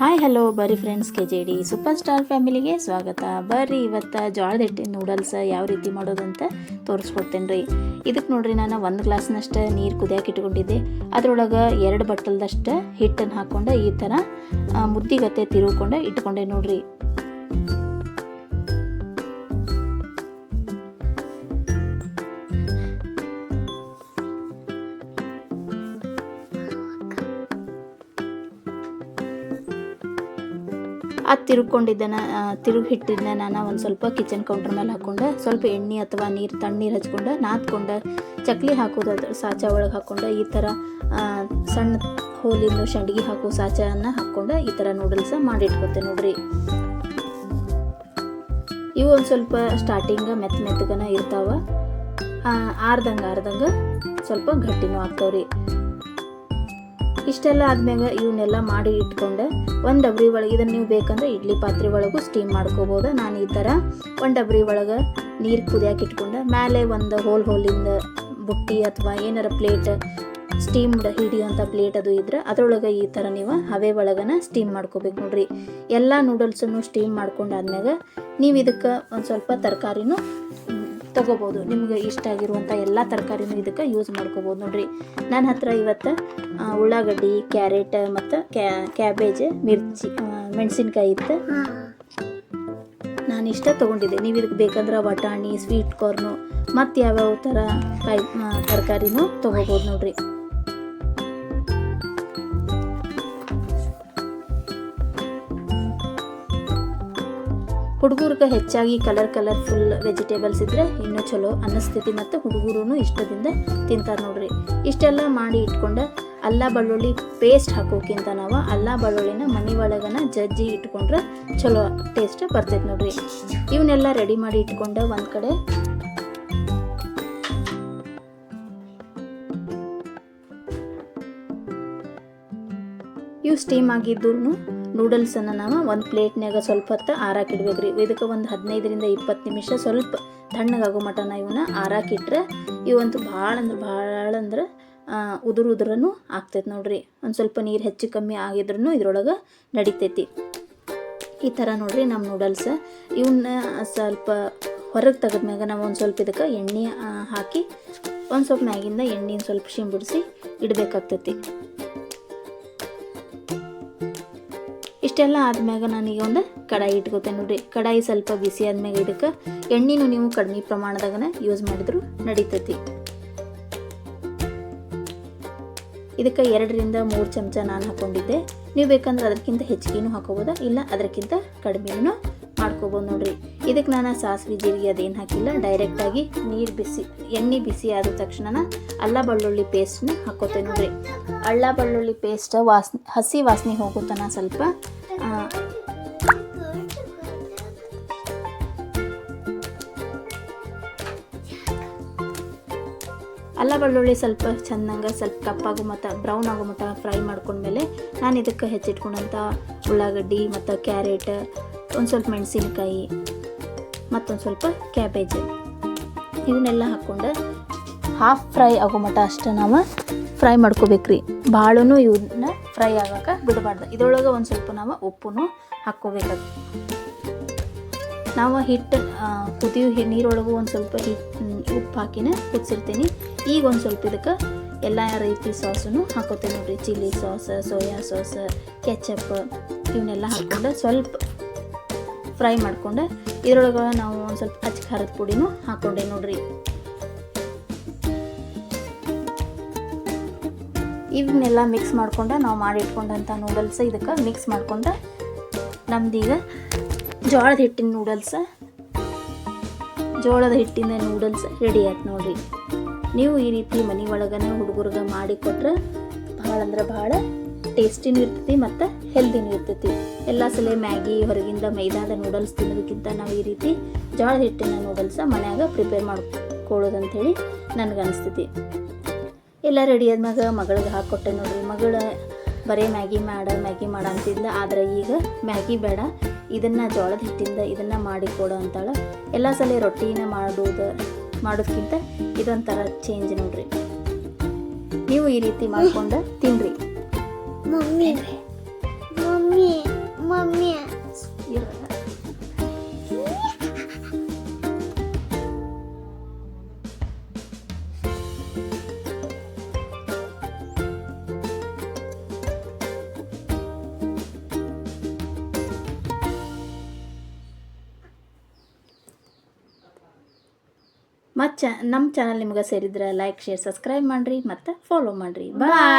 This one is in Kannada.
ಹಾಯ್ ಹಲೋ ಬರ್ರಿ friends K J D super star ಫ್ಯಾಮಿಲಿಗೆ ಸ್ವಾಗತ. ಬರ್ರಿ ಇವತ್ತು ಜೋಳದ ಹಿಟ್ಟಿನ ನೂಡಲ್ಸ್ ಯಾವ ರೀತಿ ಮಾಡೋದಂತ ತೋರಿಸ್ಕೊಡ್ತೇನೆ ರೀ ಇದಕ್ಕೆ ನೋಡ್ರಿ ನಾನು ಒಂದು ಗ್ಲಾಸ್ನಷ್ಟು ನೀರು ಕುದಿಯಕ್ಕೆ ಇಟ್ಕೊಂಡಿದ್ದೆ. ಅದ್ರೊಳಗೆ ಎರಡು ಬಟ್ಟಲ್ದಷ್ಟು ಹಿಟ್ಟನ್ನು ಹಾಕ್ಕೊಂಡು ಈ ಥರ ಮುದ್ದಿಗತ್ತೆ ತಿರುಗಿಕೊಂಡು ಇಟ್ಕೊಂಡೆ ನೋಡ್ರಿ. ಆ ತಿರುಗ್ಕೊಂಡಿದ್ದನ ತಿರುಗಿ ಹಿಟ್ಟಿನ ನಾನು ಒಂದು ಸ್ವಲ್ಪ ಕಿಚನ್ ಕೌಂಟರ್ ಮೇಲೆ ಹಾಕ್ಕೊಂಡು ಸ್ವಲ್ಪ ಎಣ್ಣೆ ಅಥವಾ ನೀರು, ತಣ್ಣೀರು ಹಚ್ಕೊಂಡು, ನಾದ್ಕೊಂಡು, ಚಕ್ಲಿ ಹಾಕೋದು ಅದ್ರ ಸಾಚ ಒಳಗೆ ಹಾಕ್ಕೊಂಡು ಈ ಥರ ಸಣ್ಣ ಹೋಲಿಂದು ಸಂಡಿಗೆ ಹಾಕೋ ಸಾಚನ್ನು ಹಾಕ್ಕೊಂಡು ಈ ಥರ ನೂಡಲ್ಸ್ ಮಾಡಿಟ್ಕೊತೆ ನೋಡ್ರಿ. ಇವು ಒಂದು ಸ್ವಲ್ಪ ಸ್ಟಾರ್ಟಿಂಗ ಮೆತ್ತ ಮೆತ್ತಗನ ಇರ್ತಾವ. ಆರ್ದಂಗೆ ಆರ್ದಂಗೆ ಸ್ವಲ್ಪ ಗಟ್ಟಿನೂ ಆಗ್ತಾವ್ರಿ. ಇಷ್ಟೆಲ್ಲ ಆದ್ಮ್ಯಾಗ ಇವನ್ನೆಲ್ಲ ಮಾಡಿ ಇಟ್ಕೊಂಡೆ. ಒಂದು ಡಬ್ರಿ ಒಳಗೆ ಇದನ್ನು ನೀವು ಬೇಕಂದ್ರೆ ಇಡ್ಲಿ ಪಾತ್ರೆ ಒಳಗೂ ಸ್ಟೀಮ್ ಮಾಡ್ಕೋಬೋದು. ನಾನು ಈ ಥರ ಒಂದು ಡಬ್ರಿ ಒಳಗೆ ನೀರು ಕುದಿಯಾಕೆ ಇಟ್ಕೊಂಡೆ. ಮೇಲೆ ಒಂದು ಹೋಲ್ ಹೋಲಿಂದ ಬುಟ್ಟಿ ಅಥವಾ ಏನಾರ ಪ್ಲೇಟ್ ಸ್ಟೀಮ್ಡ್ ಹಿಡಿಯುವಂಥ ಪ್ಲೇಟ್ ಅದು ಇದ್ರೆ ಅದರೊಳಗೆ ಈ ಥರ ನೀವು ಹವೆ ಒಳಗನ ಸ್ಟೀಮ್ ಮಾಡ್ಕೋಬೇಕು ನೋಡ್ರಿ. ಎಲ್ಲ ನೂಡಲ್ಸನ್ನು ಸ್ಟೀಮ್ ಮಾಡ್ಕೊಂಡಾದ್ಮ್ಯಾಗ ನೀವು ಇದಕ್ಕೆ ಒಂದು ಸ್ವಲ್ಪ ತರಕಾರಿನೂ ತಗೋಬೋದು. ನಿಮಗೆ ಇಷ್ಟ ಆಗಿರುವಂಥ ಎಲ್ಲ ತರಕಾರಿನೂ ಇದಕ್ಕೆ ಯೂಸ್ ಮಾಡ್ಕೋಬೋದು ನೋಡಿರಿ. ನನ್ನ ಹತ್ರ ಇವತ್ತು ಉಳ್ಳಾಗಡ್ಡಿ, ಕ್ಯಾರೆಟ್ ಮತ್ತು ಕ್ಯಾಬೇಜ್, ಮಿರ್ಚಿ ಮೆಣಸಿನ್ಕಾಯಿ ಇತ್ತು. ನಾನು ಇಷ್ಟ ತೊಗೊಂಡಿದ್ದೆ. ನೀವು ಇದಕ್ಕೆ ಬೇಕಂದ್ರೆ ಬಟಾಣಿ ಸ್ವೀಟ್ ಕಾರ್ನು ಮತ್ತು ಯಾವ್ಯಾವ ಥರ ಕಾಯಿ ತರಕಾರಿನೂ ತೊಗೋಬೋದು ನೋಡ್ರಿ. ಹುಡುಗರಿಗೆ ಹೆಚ್ಚಾಗಿ ಕಲರ್ ಕಲರ್ಫುಲ್ ವೆಜಿಟೇಬಲ್ಸ್ ಇದ್ದರೆ ಇನ್ನೂ ಚಲೋ ಅನ್ನಿಸ್ತೈತಿ ಮತ್ತು ಹುಡುಗರು ಇಷ್ಟದಿಂದ ತಿಂತಾರೆ ನೋಡ್ರಿ. ಇಷ್ಟೆಲ್ಲ ಮಾಡಿ ಇಟ್ಕೊಂಡು ಅಲ್ಲ ಬೆಳ್ಳುಳ್ಳಿ ಪೇಸ್ಟ್ ಹಾಕೋಕ್ಕಿಂತ ನಾವು ಅಲ್ಲ ಬೆಳ್ಳುಳ್ಳಿನ ಮನೆ ಒಳಗನ ಜಜ್ಜಿ ಇಟ್ಕೊಂಡ್ರೆ ಚಲೋ ಟೇಸ್ಟ್ ಬರ್ತೈತೆ ನೋಡ್ರಿ. ಇವನ್ನೆಲ್ಲ ರೆಡಿ ಮಾಡಿ ಇಟ್ಕೊಂಡು ಒಂದು ಕಡೆ ಇವು ಸ್ಟೀಮ್ ಆಗಿದ್ದು ನೂಡಲ್ಸನ್ನು ನಾವು ಒಂದು ಪ್ಲೇಟ್ನಾಗ ಸ್ವಲ್ಪ ಹೊತ್ತು ಆರಾಕಿಡ್ಬೇಕು ರೀ ಇದಕ್ಕೆ ಒಂದು ಹದಿನೈದರಿಂದ ಇಪ್ಪತ್ತು ನಿಮಿಷ ಸ್ವಲ್ಪ ತಣ್ಣಗಾಗೋ ಮಟನ ಇವನ್ನ ಆರಾಕಿಟ್ರೆ ಇವಂತೂ ಭಾಳ ಅಂದ್ರೆ ಭಾಳ ಅಂದ್ರೆ ಉದುರು ಉದುರನು ಆಗ್ತೈತೆ ನೋಡ್ರಿ. ಒಂದು ಸ್ವಲ್ಪ ನೀರು ಹೆಚ್ಚು ಕಮ್ಮಿ ಆಗಿದ್ರೂ ಇದ್ರೊಳಗೆ ನಡಿತೈತಿ. ಈ ಥರ ನೋಡ್ರಿ ನಮ್ಮ ನೂಡಲ್ಸ್. ಇವನ್ನ ಸ್ವಲ್ಪ ಹೊರಗೆ ತೆಗೆದ್ಮ್ಯಾಗ ನಾವು ಒಂದು ಸ್ವಲ್ಪ ಇದಕ್ಕೆ ಎಣ್ಣೆ ಹಾಕಿ ಒಂದು ಸ್ವಲ್ಪ ಮ್ಯಾಗಿಂದ ಎಣ್ಣೆನ ಸ್ವಲ್ಪ ಶಿಂಬಿಡಿಸಿ ಇಡಬೇಕಾಗ್ತೈತಿ. ಇಷ್ಟೆಲ್ಲ ಆದ್ಮ್ಯಾಗ ನಾನೀಗ ಒಂದು ಕಡಾಯಿ ಇಟ್ಕೋತೇನೆ ನೋಡಿರಿ. ಕಡಾಯಿ ಸ್ವಲ್ಪ ಬಿಸಿ ಆದ್ಮ್ಯಾಗ ಇದಕ್ಕೆ ಎಣ್ಣೆನೂ ನೀವು ಕಡಿಮೆ ಪ್ರಮಾಣದಾಗನ ಯೂಸ್ ಮಾಡಿದ್ರು ನಡೀತೈತಿ. ಇದಕ್ಕೆ ಎರಡರಿಂದ ಮೂರು ಚಮಚ ನಾನು ಹಾಕೊಂಡಿದ್ದೆ. ನೀವು ಬೇಕಂದ್ರೆ ಅದಕ್ಕಿಂತ ಹೆಚ್ಚಿಗೆನೂ ಹಾಕೋಬೋದಾ? ಇಲ್ಲ, ಅದಕ್ಕಿಂತ ಕಡಿಮೆನೂ ಮಾಡ್ಕೋಬೋದು ನೋಡ್ರಿ. ಇದಕ್ಕೆ ನಾನು ಸಾಸಿವೆ ಜೀರಿಗೆ ಅದೇನು ಹಾಕಿಲ್ಲ. ಡೈರೆಕ್ಟಾಗಿ ನೀರು ಬಿಸಿ, ಎಣ್ಣೆ ಬಿಸಿ ಆದ ತಕ್ಷಣ ಅಲ್ಲ ಬೆಳ್ಳುಳ್ಳಿ ಪೇಸ್ಟ್ನ ಹಾಕೋತೇನೆ ನೋಡ್ರಿ. ಅಳ್ಳ ಬೆಳ್ಳುಳ್ಳಿ ಪೇಸ್ಟ್ ವಾಸನೆ, ಹಸಿ ವಾಸನೆ ಹೋಗುತ್ತಾನ ಸ್ವಲ್ಪ ಅಲ್ಲ ಬೆಳ್ಳುಳ್ಳಿ ಸ್ವಲ್ಪ ಚೆಂದಂಗೆ ಸ್ವಲ್ಪ ಕಪ್ಪಾಗೋ ಮತ್ತು ಬ್ರೌನ್ ಆಗೋ ಮಟ್ಟ ಫ್ರೈ ಮಾಡ್ಕೊಂಡ್ಮೇಲೆ ನಾನು ಇದಕ್ಕೆ ಹೆಚ್ಚಿಟ್ಕೊಂಡಂಥ ಉಳ್ಳಾಗಡ್ಡಿ ಮತ್ತು ಕ್ಯಾರೆಟ್ ಒಂದು ಸ್ವಲ್ಪ ಮೆಣಸಿನ್ಕಾಯಿ ಮತ್ತೊಂದು ಸ್ವಲ್ಪ ಕ್ಯಾಬೇಜ್. ಇವನ್ನೆಲ್ಲ ಹಾಕ್ಕೊಂಡು ಹಾಫ್ ಫ್ರೈ ಆಗೋ ಮಟ್ಟ ಅಷ್ಟೇ ನಾವು ಫ್ರೈ ಮಾಡ್ಕೋಬೇಕ್ರಿ. ಭಾಳೂ ಇವನ್ನ ಫ್ರೈ ಆಗೋಕೆ ಬಿಡಬಾರ್ದು. ಇದ್ರೊಳಗೆ ಒಂದು ಸ್ವಲ್ಪ ನಾವು ಉಪ್ಪು ಹಾಕ್ಕೋಬೇಕಾಗ್ತದೆ ನಾವು ಹಿಟ್ಟು ಕುದಿಯೋ ನೀರೊಳಗೂ ಒಂದು ಸ್ವಲ್ಪ ಹಿಟ್ಟು ಉಪ್ಪು ಹಾಕಿನ ಕುದಿಸಿರ್ತೀನಿ ಈಗ ಒಂದು ಸ್ವಲ್ಪ ಇದಕ್ಕೆ ಎಲ್ಲ ರೀತಿ ಸಾಸನ್ನು ಹಾಕೋತೇನೆ ನೋಡ್ರಿ. Chilli sauce, soya sauce, ketchup ಇವನ್ನೆಲ್ಲ ಹಾಕ್ಕೊಂಡು ಸ್ವಲ್ಪ ಫ್ರೈ ಮಾಡಿಕೊಂಡೆ. ಇದರೊಳಗೆ ನಾವು ಒಂದು ಸ್ವಲ್ಪ ಅಚ್ಚ ಖಾರದ ಪುಡಿನೂ ಹಾಕ್ಕೊಂಡೆ ನೋಡ್ರಿ. ಇವನ್ನೆಲ್ಲ ಮಿಕ್ಸ್ ಮಾಡ್ಕೊಂಡು. ನಾವು ಮಾಡಿಟ್ಕೊಂಡಂಥ ನೂಡಲ್ಸ್ ಇದಕ್ಕೆ ಮಿಕ್ಸ್ ಮಾಡ್ಕೊಂಡು. ನಮ್ದೀಗ ಜೋಳದ ಹಿಟ್ಟಿನ ನೂಡಲ್ಸ್ ಜೋಳದ ಹಿಟ್ಟಿನ ನೂಡಲ್ಸ್ ರೆಡಿ ಆಯ್ತು ನೋಡ್ರಿ. ನೀವು ಈ ರೀತಿ ಮನೆ ಒಳಗನೆ ಹುಡುಗರಿಗೆ ಮಾಡಿ ಕೊಟ್ರೆ ಭಾಳ ಅಂದ್ರೆ ಭಾಳ ಟೇಸ್ಟಿನೂ ಇರ್ತೈತಿ ಮತ್ತು ಹೆಲ್ದಿನೂ ಇರ್ತೈತಿ. ಎಲ್ಲ ಸಲ ಮ್ಯಾಗಿ, ಹೊರಗಿಂದ ಮೈದಾದ ನೂಡಲ್ಸ್ ತಿನ್ನೋದಕ್ಕಿಂತ ನಾವು ಈ ರೀತಿ ಜೋಳದ ಹಿಟ್ಟಿನ ನೂಡಲ್ಸ ಮನ್ಯಾಗ ಪ್ರಿಪೇರ್ ಮಾಡ್ಕೊಳ್ಳೋದಂಥೇಳಿ ನನಗೆ ಅನಿಸ್ತೈತಿ. ಎಲ್ಲ ರೆಡಿ ಆದ್ಮ್ಯಾಗ ಮಗಳಿಗೆ ಹಾಕ್ಕೊಟ್ಟೆ ನೋಡಿರಿ. ಮಗಳ ಬರೀ ಮ್ಯಾಗಿ ಮಾಡ ಮ್ಯಾಗಿ ಮಾಡ ಅಂತಿದ್ಲ. ಆದ್ರೆ ಈಗ ಮ್ಯಾಗಿ ಬೇಡ. ಇದನ್ನು ಜೋಳದ ಹಿಟ್ಟಿಂದ ಇದನ್ನು ಮಾಡಿ ಕೊಡು ಅಂತಾಳೆ. ಎಲ್ಲ ಸಲ ರೊಟ್ಟಿನ ಮಾಡೋದು ಮಾಡೋದಕ್ಕಿಂತ ಇದೊಂಥರ ಚೇಂಜ್ ನೋಡ್ರಿ. ನೀವು ಈ ರೀತಿ ಮಾಡ್ಕೊಂಡು Mami. Mami. Mami. ಮತ್ತು ನಮ್ಮ ಚಾನಲ್ ನಿಮ್ಗೆ ಸೇರಿದ್ರೆ ಲೈಕ್ ಶೇರ್ ಸಬ್ಸ್ಕ್ರೈಬ್ ಮಾಡ್ರಿ ಮತ್ತು ಫಾಲೋ ಮಾಡಿರಿ ಬಾಯ್